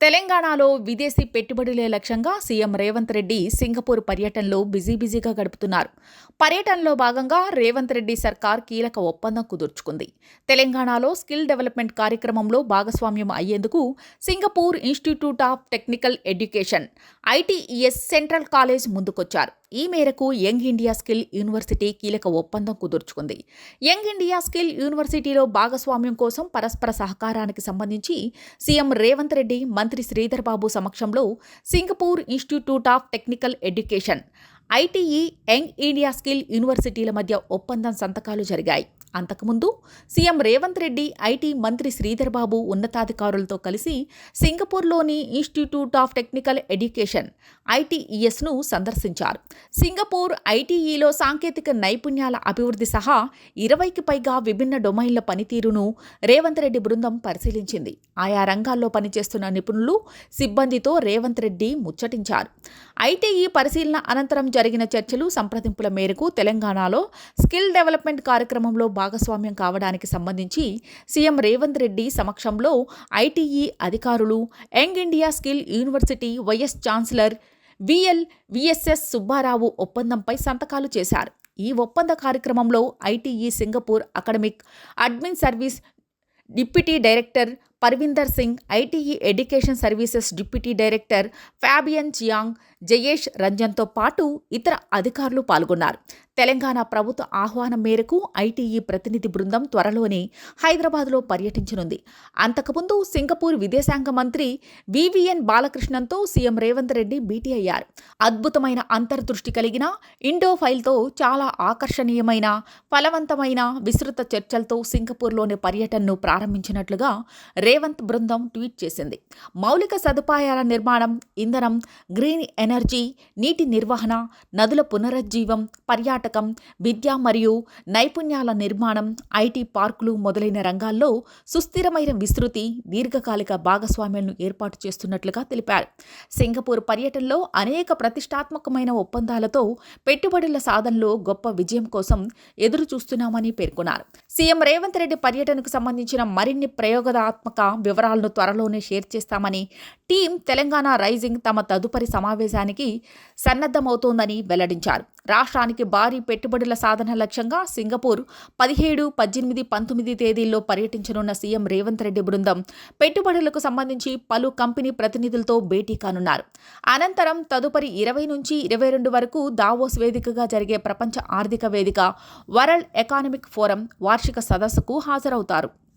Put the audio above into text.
తెలంగాణలో విదేశీ పెట్టుబడులే లక్ష్యంగా సీఎం రేవంత్ రెడ్డి సింగపూర్ పర్యటనలో బిజీ బిజీగా గడుపుతున్నారు. పర్యటనలో భాగంగా రేవంత్ రెడ్డి సర్కార్ కీలక ఒప్పందం కుదుర్చుకుంది. తెలంగాణలో స్కిల్ డెవలప్మెంట్ కార్యక్రమంలో భాగస్వామ్యం అయ్యేందుకు Singapore Institute of Technical Education ITES central college ముందుకొచ్చారు. ఈ మేరకు యంగ్ ఇండియా స్కిల్ యూనివర్సిటీ కీలక ఒప్పందం కుదుర్చుకుంది. యంగ్ ఇండియా స్కిల్ యూనివర్సిటీలో భాగస్వామ్యం కోసం పరస్పర సహకారానికి సంబంధించి సీఎం రేవంత్ రెడ్డి మంత్రి శ్రీధర్ బాబు సమక్షంలో Singapore Institute of Technical Education ITE Young India Skill యూనివర్సిటీల మధ్య ఒప్పందం సంతకాలు జరిగాయి. అంతకుముందు సీఎం రేవంత్ రెడ్డి ఐటీ మంత్రి శ్రీధర్ బాబు ఉన్నతాధికారులతో కలిసి సింగపూర్లోని ఇన్స్టిట్యూట్ ఆఫ్ టెక్నికల్ ఎడ్యుకేషన్ ఐటీఈఎస్ను సందర్శించారు. సింగపూర్ ఐటీఈలో సాంకేతిక నైపుణ్యాల అభివృద్ధి సహా ఇరవైకి పైగా విభిన్న డొమైన్ల పనితీరును రేవంత్ రెడ్డి బృందం పరిశీలించింది. ఆయా రంగాల్లో పనిచేస్తున్న నిపుణులు సిబ్బందితో రేవంత్ రెడ్డి ముచ్చటించారు. ఐటీఈ పరిశీలన అనంతరం జరిగిన చర్చలు సంప్రదింపుల మేరకు తెలంగాణలో స్కిల్ డెవలప్మెంట్ కార్యక్రమంలో భాగస్వామ్యం కావడానికి సంబంధించి సీఎం రేవంత్ రెడ్డి సమక్షంలో ఐటీఈ అధికారులు Young India Skill University vice chancellor VL VSS Subbarao ఒప్పందంపై సంతకాలు చేశారు. ఈ ఒప్పంద కార్యక్రమంలో ITE Singapore academic admin service deputy director Parvinder Singh ITE education services deputy director Fabian Chiang Jayesh రంజన్తో పాటు ఇతర అధికారులు పాల్గొన్నారు. తెలంగాణ ప్రభుత్వ ఆహ్వానం మేరకు ఐటీఈ ప్రతినిధి బృందం త్వరలోనే హైదరాబాద్లో పర్యటించనుంది. అంతకుముందు సింగపూర్ విదేశాంగ మంత్రి వివిఎన్ బాలకృష్ణన్తో సీఎం రేవంత్ రెడ్డి భేటీ అయ్యారు. అద్భుతమైన అంతర్దృష్టి కలిగిన ఇండో ఫైల్తో చాలా ఆకర్షణీయమైన ఫలవంతమైన విస్తృత చర్చలతో సింగపూర్లోని పర్యటనను ప్రారంభించినట్లుగా రేవంత్ బృందం ట్వీట్ చేసింది. మౌలిక సదుపాయాల నిర్మాణం ఇంధనం గ్రీన్ ఎనర్జీ నీటి నిర్వహణ నదుల పునరుజ్జీవం పర్యాటకం విద్య మరియు నైపుణ్యాల నిర్మాణం ఐటీ పార్కులు మొదలైన రంగాల్లో సుస్థిరమైన విస్తృతి దీర్ఘకాలిక భాగస్వామ్యాలను ఏర్పాటు చేస్తున్నట్లుగా తెలిపారు. సింగపూర్ పర్యటనలో అనేక ప్రతిష్టాత్మకమైన ఒప్పందాలతో పెట్టుబడుల సాధనలో గొప్ప విజయం కోసం ఎదురు చూస్తున్నామని పేర్కొన్నారు. సీఎం రేవంత్ రెడ్డి పర్యటనకు సంబంధించిన మరిన్ని ప్రయోగాత్మక వివరాలను త్వరలోనే షేర్ చేస్తామని టీం తెలంగాణ రైజింగ్ తమ తదుపరి సమావేశానికి సన్నద్ధమవుతోందని వెల్లడించారు. రాష్ట్రానికి భారీ పెట్టుబడుల సాధన లక్ష్యంగా సింగపూర్ పదిహేడు పద్దెనిమిది పంతొమ్మిది తేదీల్లో పర్యటించనున్న సీఎం రేవంత్ రెడ్డి బృందం పెట్టుబడులకు సంబంధించి పలు కంపెనీ ప్రతినిధులతో భేటీ కానున్నారు. అనంతరం తదుపరి ఇరవై నుంచి ఇరవై రెండు వరకు దావోస్ వేదికగా జరిగే ప్రపంచ ఆర్థిక వేదిక వరల్డ్ ఎకానమిక్ ఫోరం వార్షిక సదస్సుకు హాజరవుతారు.